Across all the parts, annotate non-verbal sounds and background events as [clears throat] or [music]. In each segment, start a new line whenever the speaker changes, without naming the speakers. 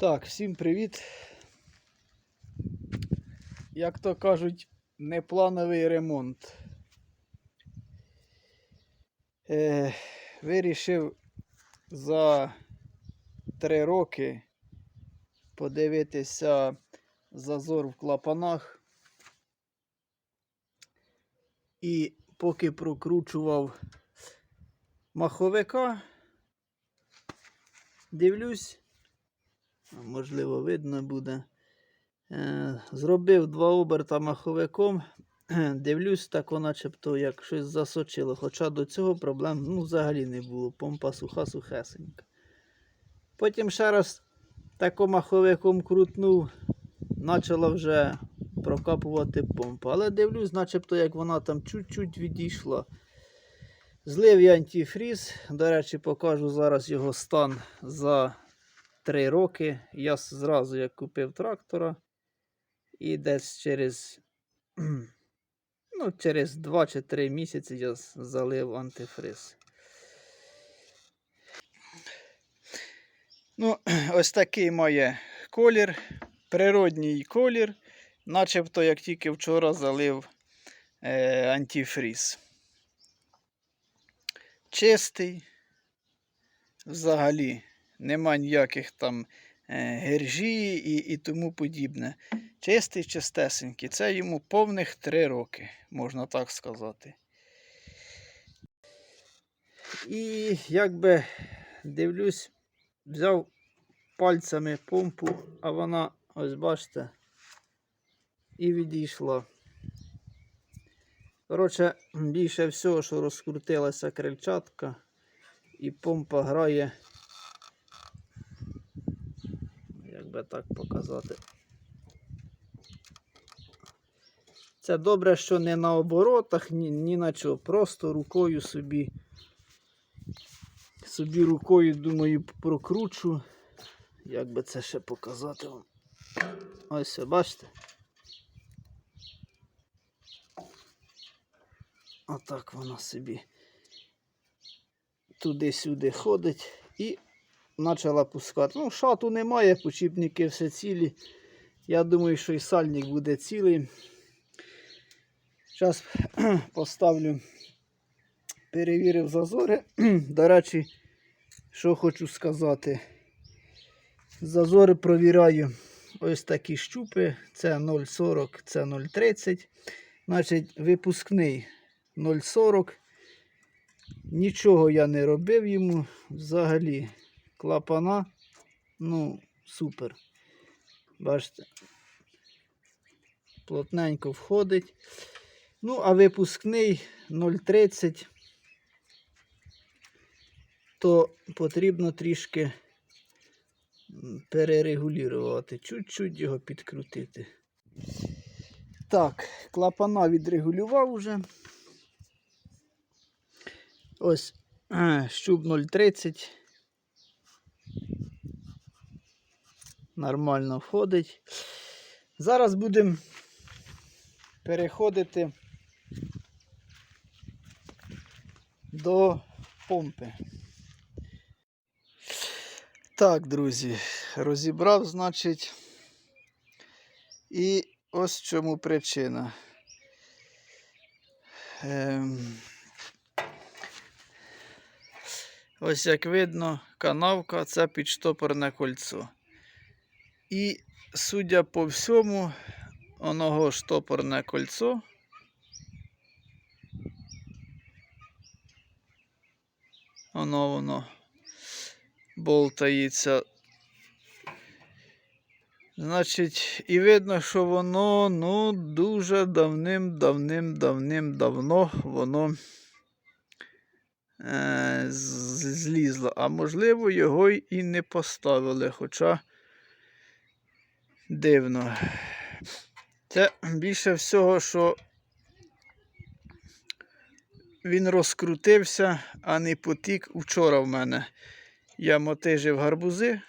Так, всім привіт. Як то кажуть, неплановий ремонт. Е, вирішив за три роки подивитися зазор в клапанах. І поки прокручував маховика, дивлюсь, можливо, видно буде. Е, Зробив два оберта маховиком. [clears throat] Дивлюсь, так воно начебто як щось засочило. Хоча до цього проблем ну, взагалі не було. Помпа суха, сухесенька. Потім ще раз тако маховиком крутнув, почала вже прокапувати помпа. Але дивлюсь, начебто як вона там чуть-чуть відійшла. Злив я антифріз. До речі, покажу зараз його стан за 3 роки. Я зразу як купив трактора. І десь через, [clears throat] ну, через 2 чи 3 місяці я залив антифриз. Ну, [clears throat] ось такий має колір, природній колір, начебто як тільки вчора залив е, антифріз. Чистий, взагалі, нема ніяких там е, гержі і, і тому подібне. Чистий, чистесенький. Це йому повних 3 роки, можна так сказати. І якби дивлюсь, взяв пальцями помпу, а вона, ось бачите, і відійшла. Коротше, більше всього, що розкрутилася крильчатка, і помпа грає. Як би так показати. Це добре, що не на оборотах, ні, ні на чого. Просто рукою собі. Собі рукою, думаю, прокручу. Як би це ще показати вам. Ось, бачите? Отак вона собі туди-сюди ходить і почала пускати. Ну, шату немає, почіпники все цілі. Я думаю, що і сальник буде цілий. Зараз [clears throat] поставлю, перевірив зазори. [clears throat] До речі, що хочу сказати. Зазори провіряю. Ось такі щупи. Це 0,40, це 0,30. Значить, випускний 0,40. Нічого я не робив йому. Взагалі, клапана. Ну, супер. Бачите, плотненько входить. Ну, а випускний 0,30, то потрібно трішки перерегулювати, чуть-чуть його підкрутити. Так, клапана відрегулював уже. Ось е, щуп 0,30. Нормально входить. Зараз будемо переходити до помпи. Так, друзі, розібрав, значить, і ось в чому причина. Ем... Ось як видно, канавка це підштопорне кольцо. І, судя по всьому, оного штопорне кольцо. Воно воно болтається. Значить, і видно, що воно ну, дуже давним-давним-давним-давно воно е, злізло. А можливо, його і не поставили, хоча дивно. Це більше всього, що він розкрутився, а не потік. Вчора в мене я мотижив гарбузи,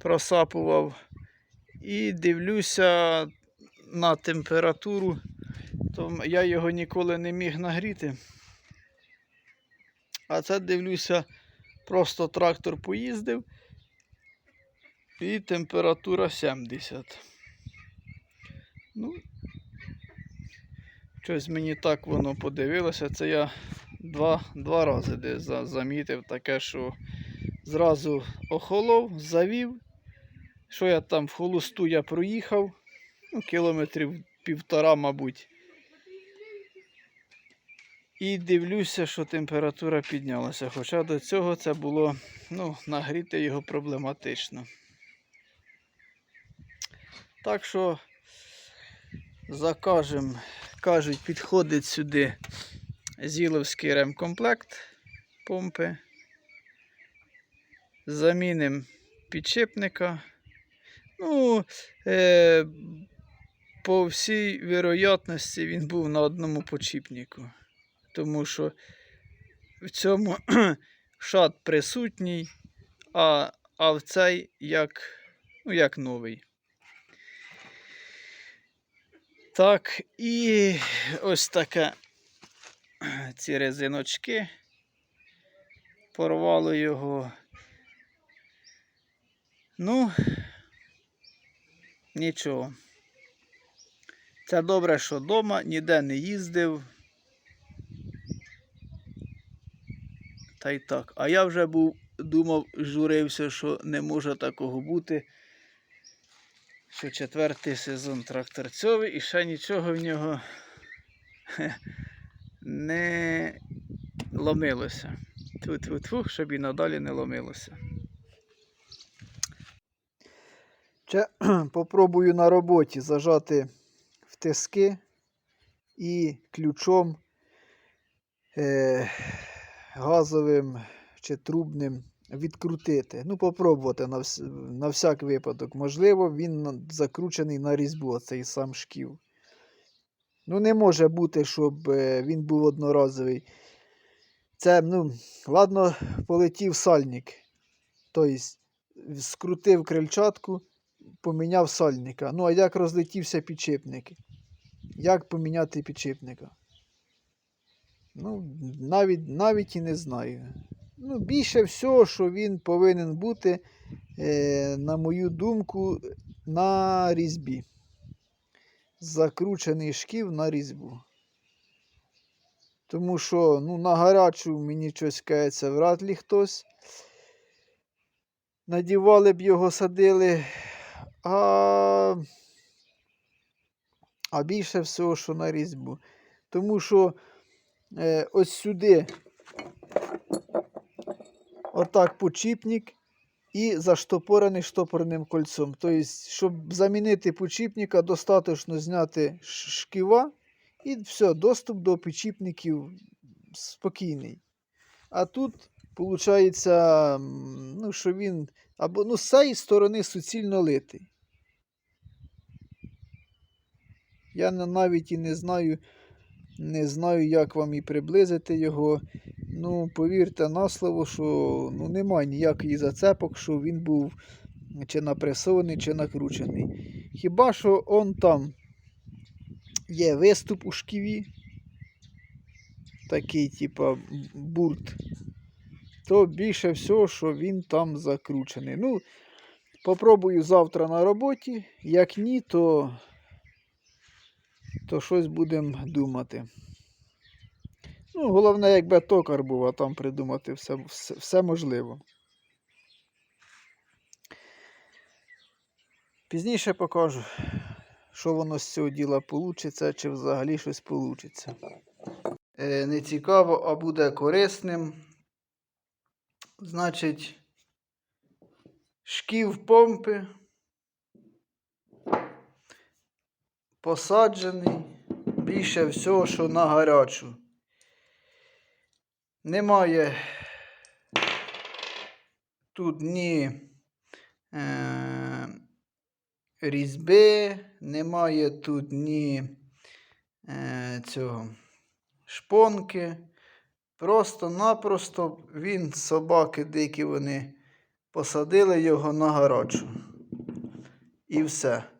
просапував і дивлюся на температуру, то я його ніколи не міг нагріти. А це дивлюся, просто трактор поїздив і температура 70. Ну, щось мені так воно подивилося. Це я два, два рази десь за- замітив таке, що зразу охолов, завів. Що я там в холосту я проїхав, ну, кілометрів півтора, мабуть. І дивлюся, що температура піднялася. Хоча до цього це було ну, нагріти його проблематично. Так що закажем, кажуть, підходить сюди зіловський ремкомплект помпи. Замінимо підшипника. Ну, е, по всій вероятності він був на одному почіпнику. Тому що в цьому [clears throat] шат присутній, а, а в цей як, ну, як новий. Так, і ось таке ці резиночки. Порвало його. Ну, нічого. Це добре, що вдома, ніде не їздив. Та й так. А я вже був, думав, журився, що не може такого бути. Що четвертий сезон тракторцьовий і ще нічого в нього [laughs] не ломилося. Тьфу-тьфу-тьфу, щоб і надалі не ломилося. Ще [clears throat] попробую на роботі зажати в тиски і ключом е, газовим чи трубним відкрутити. Ну, попробувати на, вс... на всяк випадок. Можливо, він закручений на різьбу, цей сам шків. Ну, не може бути, щоб е, він був одноразовий. Це, ну, ладно, полетів сальник. Тобто, скрутив крильчатку, поміняв сальника. Ну, а як розлетівся підшипник? Як поміняти підшипника? Ну, навіть, навіть і не знаю. Ну, більше всього, що він повинен бути, е, на мою думку, на різьбі. Закручений шків на різьбу. Тому що ну, на гарячу мені щось кається, вряд ли хтось. Надівали б його, садили. А, а більше всього, що на різьбу. Тому що е, ось сюди отак почіпник і заштопорений штопорним кольцом. Тобто, щоб замінити почіпника, достатньо зняти шківа і все, доступ до підчіпників спокійний. А тут, виходить, ну, що він або ну, з цієї сторони суцільно литий. Я навіть і не знаю, не знаю, як вам і приблизити його. Ну, повірте на слово, що ну, немає ніяких зацепок, що він був чи напресований, чи накручений. Хіба що он там є виступ у шківі, такий, типа, бурт, то більше всього, що він там закручений. Ну, попробую завтра на роботі. Як ні, то, то щось будемо думати. Ну, головне, якби токар був, а там придумати все, все, все можливо. Пізніше покажу, що воно з цього діла вийде, чи взагалі щось вийде. Не цікаво, а буде корисним. Значить, шків помпи посаджений більше всього, що на гарячу. Немає тут ні е, різьби, немає тут ні е, цього шпонки. Просто-напросто він, собаки дикі, вони посадили його на гарячу. І все.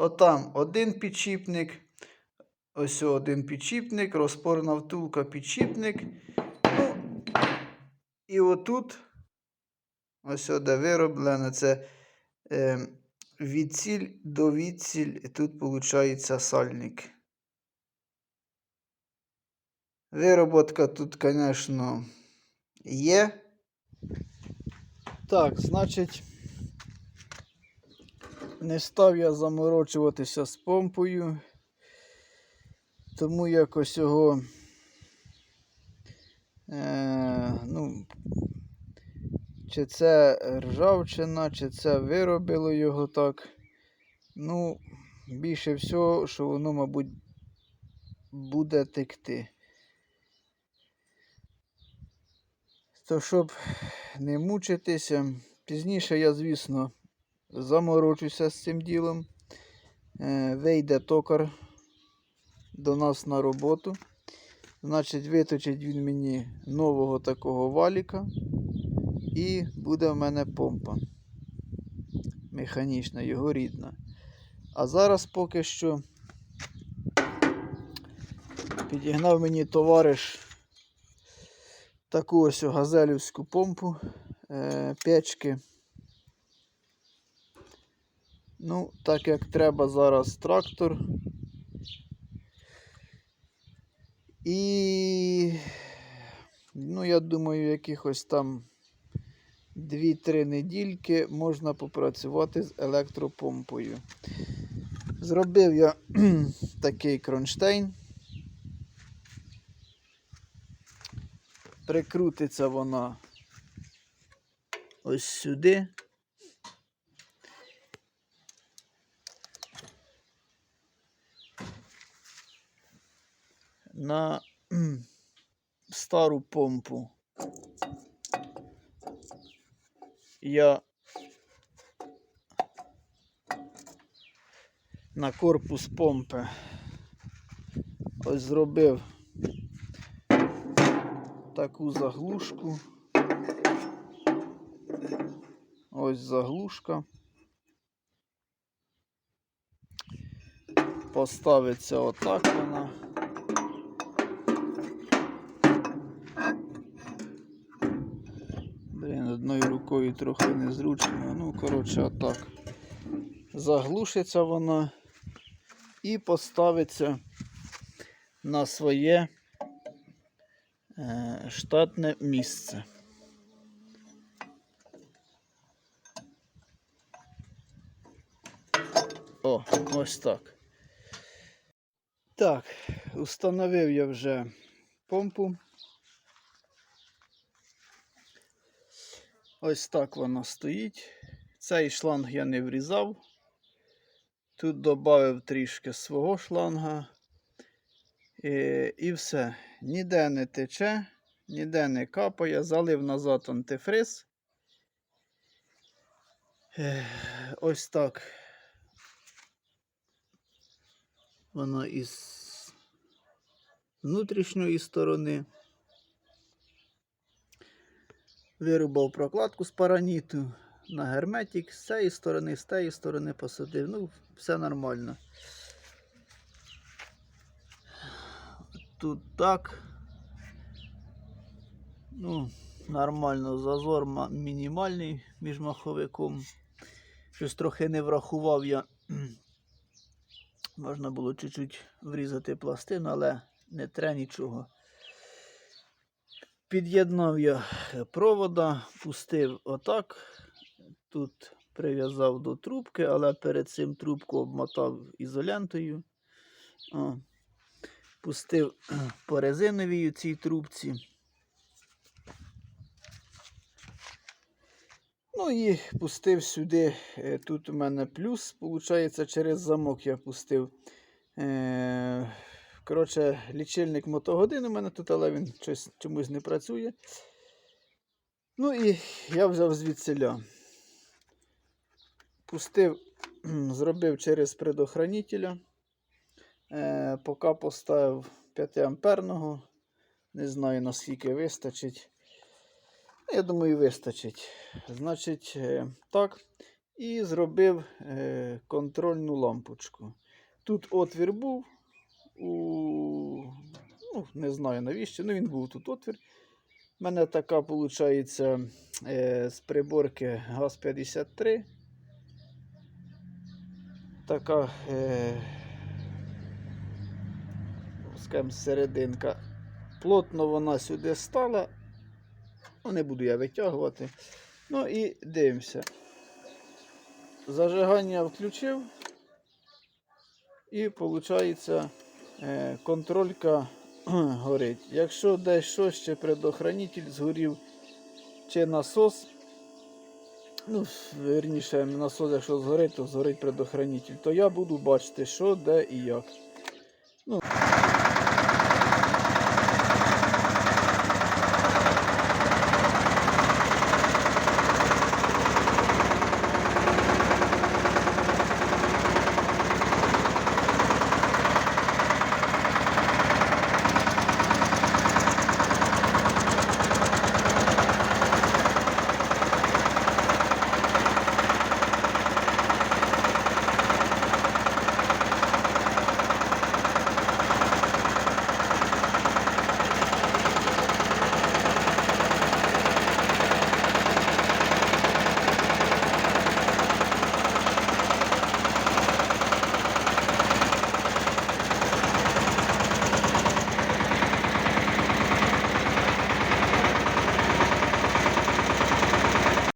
Отам один підчіпник, ось один підчіпник, розпорна втулка підчіпник. Ну, і отут, ось де вироблено, це Е, відціль до відціль тут виходить сальник. Вироботка тут, звісно, є. Так, значить, не став я заморочуватися з помпою, тому якось його, е, ну, чи це ржавчина, чи це виробило його так. Ну, більше всього, що воно, мабуть, буде текти. То щоб не мучитися, пізніше я, звісно, заморочуся з цим ділом. Е, Вийде токар до нас на роботу. Значить, виточить він мені нового такого валіка. І буде в мене помпа. Механічна, його рідна. А зараз поки що підігнав мені товариш таку ось газелівську помпу е, печки. Ну, так як треба зараз трактор. І, ну, я думаю, якихось там 2-3 недільки можна попрацювати з електропомпою. Зробив я [clears throat] такий кронштейн. Прикрутиться вона ось сюди. На стару помпу. Я на корпус помпи ось зробив таку заглушку. Ось заглушка. Поставиться отак вона. Рукою трохи незручно. Ну, коротше, отак. Заглушиться вона і поставиться на своє е, штатне місце. О, ось так. Так, установив я вже помпу. Ось так вона стоїть. Цей шланг я не врізав. Тут додав трішки свого шланга. І, і все. Ніде не тече, ніде не капає. Залив назад антифриз. Ось так. Воно із внутрішньої сторони. Вирубав прокладку з параніту на герметик. З цієї сторони, з тієї сторони посадив. Ну, все нормально. Тут так. Ну, нормально, зазор мінімальний між маховиком. Щось трохи не врахував я. Можна було чуть-чуть врізати пластину, але не треба нічого. Під'єднав я провода, пустив отак. Тут прив'язав до трубки, але перед цим трубку обмотав ізолентою. О. Пустив по резиновій цій трубці. Ну і пустив сюди. е, Тут у мене плюс, виходить, через замок я пустив. Е, Коротше, лічильник мотогодин у мене тут, але він щось, чомусь не працює. Ну і я взяв звідсиля. Пустив, зробив через предохранителя. Е, поки поставив 5 амперного. Не знаю наскільки вистачить. Ну, Я думаю, вистачить. Значить, е, так. І зробив е, контрольну лампочку. Тут отвір був. У... Ну, не знаю навіщо. Ну, він був тут отвір. У мене така, виходить, е, з приборки ГАЗ-53. така е, скажімо, серединка. Плотно вона сюди стала. Ну, не буду я витягувати. Ну і дивимося. Зажигання включив. І виходить, контролька [clears throat] горить. Якщо десь щось ще предохранитель згорів, чи насос, ну, верніше, насос, якщо згорить, то згорить предохранитель, то я буду бачити, що, де і як.